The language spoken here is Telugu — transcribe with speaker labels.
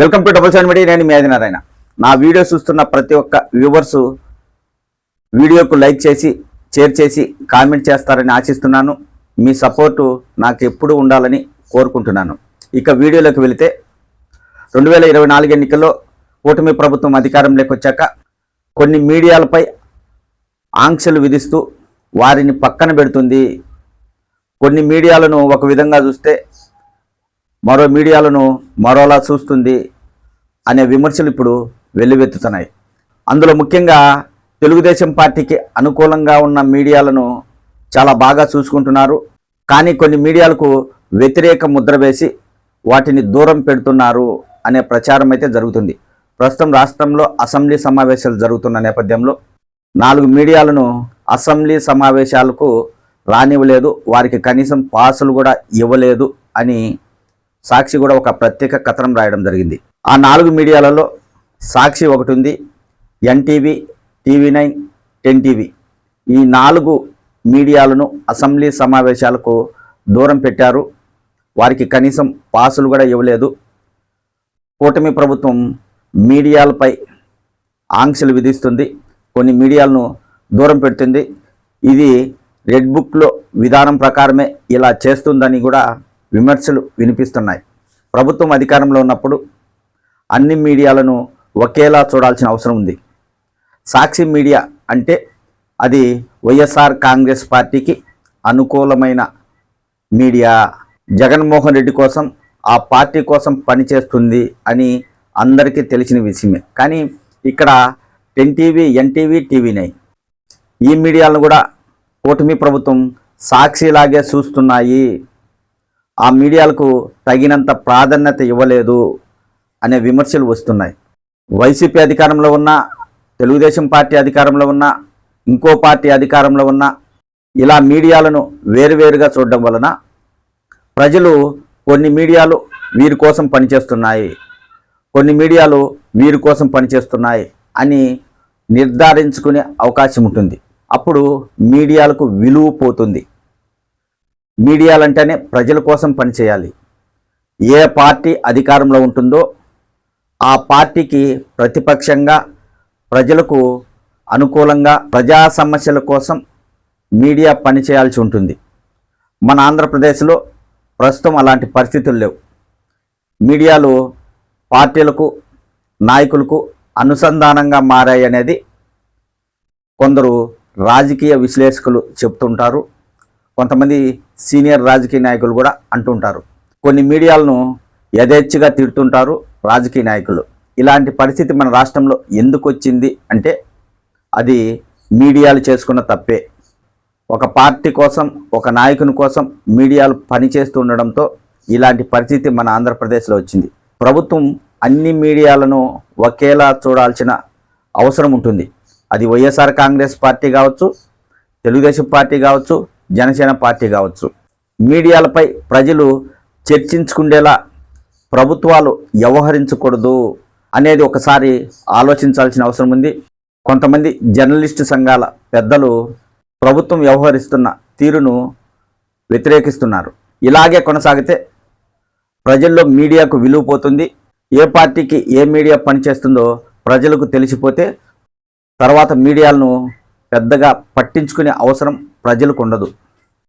Speaker 1: Welcome to double seven media నేను మీ నారాయణ నా వీడియో చూస్తున్న ప్రతి ఒక్క వ్యూవర్స్ వీడియోకు లైక్ చేసి షేర్ చేసి కామెంట్ చేస్తారని ఆశిస్తున్నాను. మీ సపోర్టు నాకు ఎప్పుడు ఉండాలని కోరుకుంటున్నాను. ఇక వీడియోలోకి వెళితే రెండు వేల ఇరవై నాలుగు ఎన్నికల్లో కూటమి ప్రభుత్వం అధికారంలోకి వచ్చాక కొన్ని మీడియాలపై ఆంక్షలు విధిస్తూ వారిని పక్కన పెడుతుంది. కొన్ని మీడియాలను ఒక విధంగా చూస్తే మరో మీడియాలను మరోలా చూస్తుంది అనే విమర్శలు ఇప్పుడు వెల్లువెత్తుతున్నాయి. అందులో ముఖ్యంగా తెలుగుదేశం పార్టీకి అనుకూలంగా ఉన్న మీడియాలను చాలా బాగా చూసుకుంటున్నారు. కానీ కొన్ని మీడియాలకు వ్యతిరేక ముద్ర వేసి వాటిని దూరం పెడుతున్నారు అనే ప్రచారం అయితే జరుగుతుంది. ప్రస్తుతం రాష్ట్రంలో అసెంబ్లీ సమావేశాలు జరుగుతున్న నేపథ్యంలో నాలుగు మీడియాలను అసెంబ్లీ సమావేశాలకు రానివ్వలేదు. వారికి కనీసం పాసులు కూడా ఇవ్వలేదు అని సాక్షి కూడా ఒక ప్రత్యేక కథనం రాయడం జరిగింది. ఆ నాలుగు మీడియాలలో సాక్షి ఒకటి ఉంది NTV TV nine ten TV. ఈ నాలుగు మీడియాలను అసెంబ్లీ సమావేశాలకు దూరం పెట్టారు. వారికి కనీసం పాసులు కూడా ఇవ్వలేదు. కూటమి ప్రభుత్వం మీడియాలపై ఆంక్షలు విధిస్తుంది. కొన్ని మీడియాలను దూరం పెడుతుంది. ఇది రెడ్ బుక్లో విధానం ప్రకారమే ఇలా చేస్తుందని కూడా విమర్శలు వినిపిస్తున్నాయి. ప్రభుత్వం అధికారంలో ఉన్నప్పుడు అన్ని మీడియాలను ఒకేలా చూడాల్సిన అవసరం ఉంది. సాక్షి మీడియా అంటే అది వైఎస్ఆర్ కాంగ్రెస్ పార్టీకి అనుకూలమైన మీడియా. జగన్మోహన్ రెడ్డి కోసం ఆ పార్టీ కోసం పనిచేస్తుంది అని అందరికీ తెలిసిన విషయమే. కానీ ఇక్కడ ఎన్టీవీ ఎన్టీవీ టీవీ నైన్. ఈ మీడియాలను కూడా కూటమి ప్రభుత్వం సాక్షిలాగే చూస్తున్నాయి. ఆ మీడియాలకు తగినంత ప్రాధాన్యత ఇవ్వలేదు అనే విమర్శలు వస్తున్నాయి. వైసీపీ అధికారంలో ఉన్న తెలుగుదేశం పార్టీ అధికారంలో ఉన్న ఇంకో పార్టీ అధికారంలో ఉన్న ఇలా మీడియాలను వేరువేరుగా చూడడం వలన ప్రజలు కొన్ని మీడియాలు వీరి కోసం పనిచేస్తున్నాయి కొన్ని మీడియాలు వీరి కోసం పనిచేస్తున్నాయి అని నిర్ధారించుకునే అవకాశం ఉంటుంది. అప్పుడు మీడియాలకు విలువ పోతుంది. మీడియాలంటేనే ప్రజల కోసం పనిచేయాలి ఏ పార్టీ అధికారంలో ఉంటుందో ఆ పార్టీకి ప్రతిపక్షంగా ప్రజలకు అనుకూలంగా ప్రజా సమస్యల కోసం మీడియా పనిచేయాల్సి ఉంటుంది. మన ఆంధ్రప్రదేశ్లో ప్రస్తుతం అలాంటి పరిస్థితులు లేవు. మీడియాలు పార్టీలకు నాయకులకు అనుసంధానంగా మారాయి అనేది కొందరు రాజకీయ విశ్లేషకులు చెప్తుంటారు. కొంతమంది సీనియర్ రాజకీయ నాయకులు కూడా అంటుంటారు. కొన్ని మీడియాలను యథేచ్ఛగా తిడుతుంటారు రాజకీయ నాయకులు. ఇలాంటి పరిస్థితి మన రాష్ట్రంలో ఎందుకు వచ్చింది అంటే అది మీడియాలు చేసుకున్న తప్పే. ఒక పార్టీ కోసం ఒక నాయకుని కోసం మీడియాలు పనిచేస్తూ ఉండడంతో ఇలాంటి పరిస్థితి మన ఆంధ్రప్రదేశ్లో వచ్చింది. ప్రభుత్వం అన్ని మీడియాలను ఒకేలా చూడాల్సిన అవసరం ఉంటుంది. అది వైఎస్ఆర్ కాంగ్రెస్ పార్టీ కావచ్చు తెలుగుదేశం పార్టీ కావచ్చు జనసేన పార్టీ కావచ్చు. మీడియాలపై ప్రజలు చర్చించుకుండేలా ప్రభుత్వాలు వ్యవహరించకూడదు అనేది ఒకసారి ఆలోచించాల్సిన అవసరం ఉంది. కొంతమంది జర్నలిస్టు సంఘాల పెద్దలు ప్రభుత్వం వ్యవహరిస్తున్న తీరును వ్యతిరేకిస్తున్నారు. ఇలాగే కొనసాగితే ప్రజల్లో మీడియాకు విలువ పోతుంది. ఏ పార్టీకి ఏ మీడియా పనిచేస్తుందో ప్రజలకు తెలిసిపోతే తర్వాత మీడియాలను పెద్దగా పట్టించుకునే అవసరం ప్రజలకు ఉండదు.